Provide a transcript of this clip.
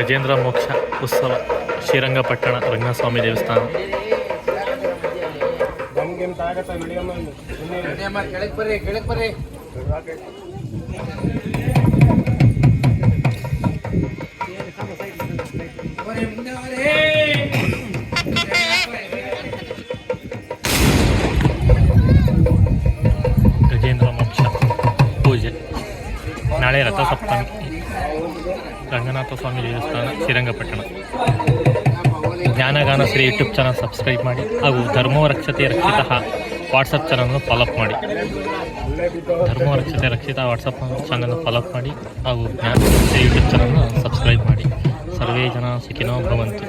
ಗಜೇಂದ್ರ ಮೋಕ್ಷ ಉತ್ಸವ ಶ್ರೀರಂಗಪಟ್ಟಣ ರಂಗಸ್ವಾಮಿ ದೇವಸ್ಥಾನ. ಗಜೇಂದ್ರ ಮೋಕ್ಷ ಪೂಜೆ. ನಾಳೆ ರಥಸಪ್ತಮಿ. ರಂಗನಾಥ ಸ್ವಾಮಿ ದೇವಸ್ಥಾನ, Srirangapatna. Jnanagana Shri YouTube channel subscribe ಮಾಡಿ ಹಾಗೂ ಧರ್ಮೋ ರಕ್ಷತೆ ರಕ್ಷಿತ ವಾಟ್ಸಪ್ ಚಾನಲ್ನ ಫಾಲೋಅಪ್ ಮಾಡಿ. ಧರ್ಮೋ ರಕ್ಷತೆ ರಕ್ಷಿತ ವಾಟ್ಸಪ್ ಚಾನಲ್ನ ಫಾಲೋಅಪ್ ಮಾಡಿ ಹಾಗೂ ಜ್ಞಾನ ಶ್ರೀ ಯೂಟ್ಯೂಬ್ ಚಾನಲ್ನ ಸಬ್ಸ್ಕ್ರೈಬ್ ಮಾಡಿ. ಸರ್ವೇ ಜನ ಸುಖಿನೋ ಭವಂತು.